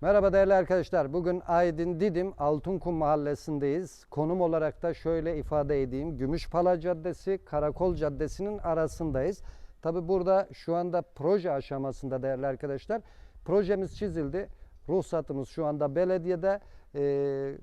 Merhaba değerli arkadaşlar. Bugün Aydın Didim Altınkum mahallesindeyiz. Konum olarak da şöyle ifade edeyim. Gümüşpala Caddesi, Karakol Caddesi'nin arasındayız. Tabi burada şu anda proje aşamasında değerli arkadaşlar. Projemiz çizildi. Ruhsatımız şu anda belediyede. Ee,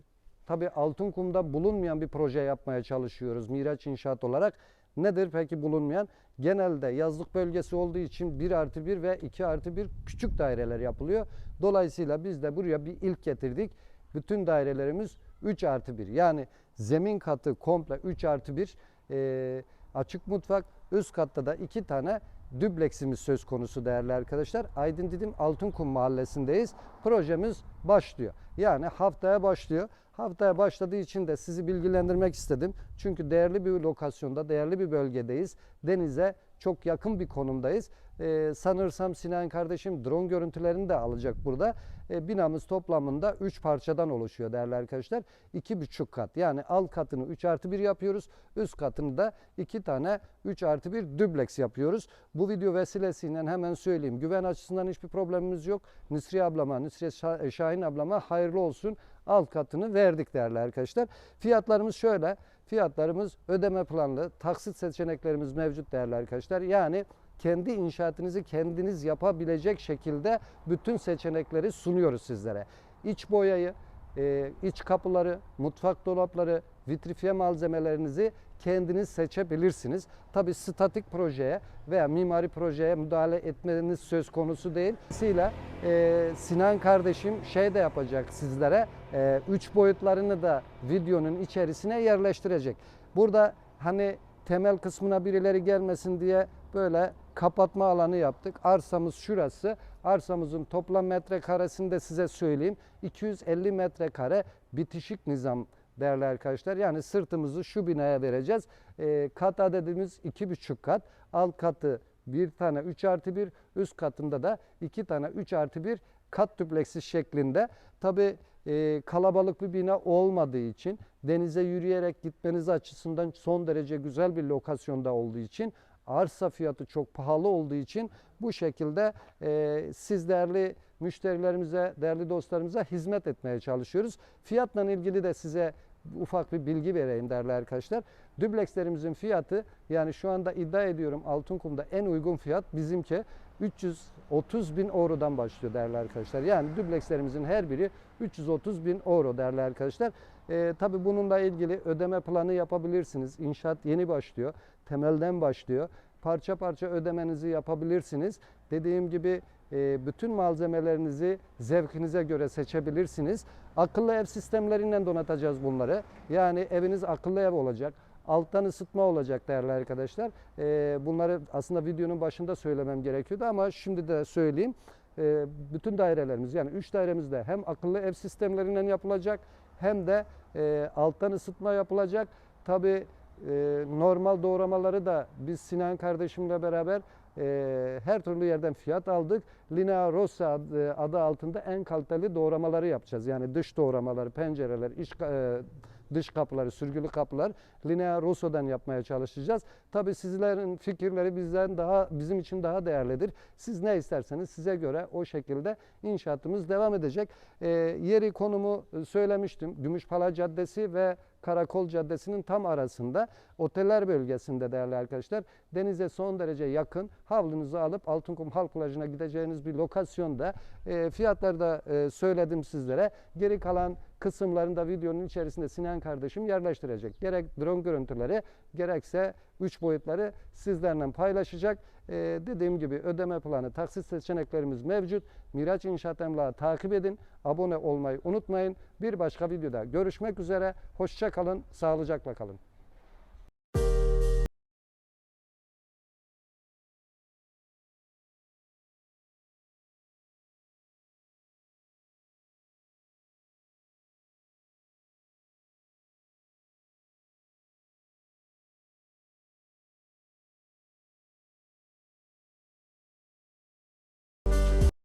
Tabi Altınkum'da bulunmayan bir proje yapmaya çalışıyoruz Miraç İnşaat olarak. Nedir peki bulunmayan? Genelde yazlık bölgesi olduğu için 1 artı 1 ve 2 artı 1 küçük daireler yapılıyor. Dolayısıyla biz de buraya bir ilk getirdik. Bütün dairelerimiz 3 artı 1. Yani zemin katı komple 3 artı 1. Ee, açık mutfak, üst katta da 2 tane dübleksimiz söz konusu değerli arkadaşlar. Aydın Didim Altınkum mahallesindeyiz. Projemiz başlıyor. Yani haftaya başlıyor. Haftaya başladığı için de sizi bilgilendirmek istedim. Çünkü değerli bir lokasyonda, değerli bir bölgedeyiz. Denize çok yakın bir konumdayız. Ee, sanırsam Sinan kardeşim drone görüntülerini de alacak burada. Ee, binamız toplamında 3 parçadan oluşuyor değerli arkadaşlar. 2,5 kat yani alt katını 3 artı 1 yapıyoruz. Üst katını da 2 tane 3 artı 1 dübleks yapıyoruz. Bu video vesilesiyle hemen söyleyeyim. Güven açısından hiçbir problemimiz yok. Nisriye ablama, Nisriye Şah- Şahin ablama hayırlı olsun. Alt katını verdik değerli arkadaşlar. Fiyatlarımız şöyle. Fiyatlarımız ödeme planlı, taksit seçeneklerimiz mevcut değerli arkadaşlar. Yani kendi inşaatınızı kendiniz yapabilecek şekilde bütün seçenekleri sunuyoruz sizlere. İç boyayı, e, iç kapıları, mutfak dolapları, vitrifiye malzemelerinizi kendiniz seçebilirsiniz. Tabi statik projeye veya mimari projeye müdahale etmeniz söz konusu değil. Dolayısıyla e, Sinan kardeşim şey de yapacak sizlere. e, üç boyutlarını da videonun içerisine yerleştirecek. Burada hani temel kısmına birileri gelmesin diye böyle kapatma alanı yaptık. Arsamız şurası. Arsamızın toplam metrekaresini de size söyleyeyim. 250 metrekare bitişik nizam değerli arkadaşlar. Yani sırtımızı şu binaya vereceğiz. Ee, kat adedimiz iki buçuk kat. Alt katı bir tane 3 artı 1, üst katında da iki tane 3 artı 1 kat düpleksi şeklinde. Tabi kalabalık bir bina olmadığı için denize yürüyerek gitmeniz açısından son derece güzel bir lokasyonda olduğu için arsa fiyatı çok pahalı olduğu için bu şekilde e, siz değerli müşterilerimize, değerli dostlarımıza hizmet etmeye çalışıyoruz. Fiyatla ilgili de size ufak bir bilgi vereyim değerli arkadaşlar. Düblekslerimizin fiyatı yani şu anda iddia ediyorum Altınkum'da en uygun fiyat bizimki 330 bin eurodan başlıyor değerli arkadaşlar. Yani düblekslerimizin her biri 330 bin euro değerli arkadaşlar. Ee, tabii bununla ilgili ödeme planı yapabilirsiniz. İnşaat yeni başlıyor. Temelden başlıyor. Parça parça ödemenizi yapabilirsiniz. Dediğim gibi e, bütün malzemelerinizi zevkinize göre seçebilirsiniz. Akıllı ev sistemleriyle donatacağız bunları. Yani eviniz akıllı ev olacak. Alttan ısıtma olacak değerli arkadaşlar. Ee, bunları aslında videonun başında söylemem gerekiyordu ama şimdi de söyleyeyim. Ee, bütün dairelerimiz yani 3 dairemizde hem akıllı ev sistemlerinden yapılacak hem de e, alttan ısıtma yapılacak. Tabi normal doğramaları da biz Sinan kardeşimle beraber e, her türlü yerden fiyat aldık. Linea Rossa adı, adı altında en kaliteli doğramaları yapacağız. Yani dış doğramaları, pencereler, iç e, dış kapıları, sürgülü kapılar Linea Rosso'dan yapmaya çalışacağız. Tabii sizlerin fikirleri bizden daha bizim için daha değerlidir. Siz ne isterseniz size göre o şekilde inşaatımız devam edecek. E, yeri konumu söylemiştim. Gümüşpala Caddesi ve Karakol Caddesi'nin tam arasında oteller bölgesinde değerli arkadaşlar denize son derece yakın havlunuzu alıp Altınkum Halk Plajı'na gideceğiniz bir lokasyonda e, fiyatları da e, söyledim sizlere. Geri kalan kısımlarında videonun içerisinde Sinan kardeşim yerleştirecek. Gerek drone görüntüleri gerekse 3 boyutları sizlerle paylaşacak. Ee, dediğim gibi ödeme planı, taksit seçeneklerimiz mevcut. Miraç İnşaat Emlak'ı takip edin. Abone olmayı unutmayın. Bir başka videoda görüşmek üzere. Hoşça kalın, sağlıcakla kalın.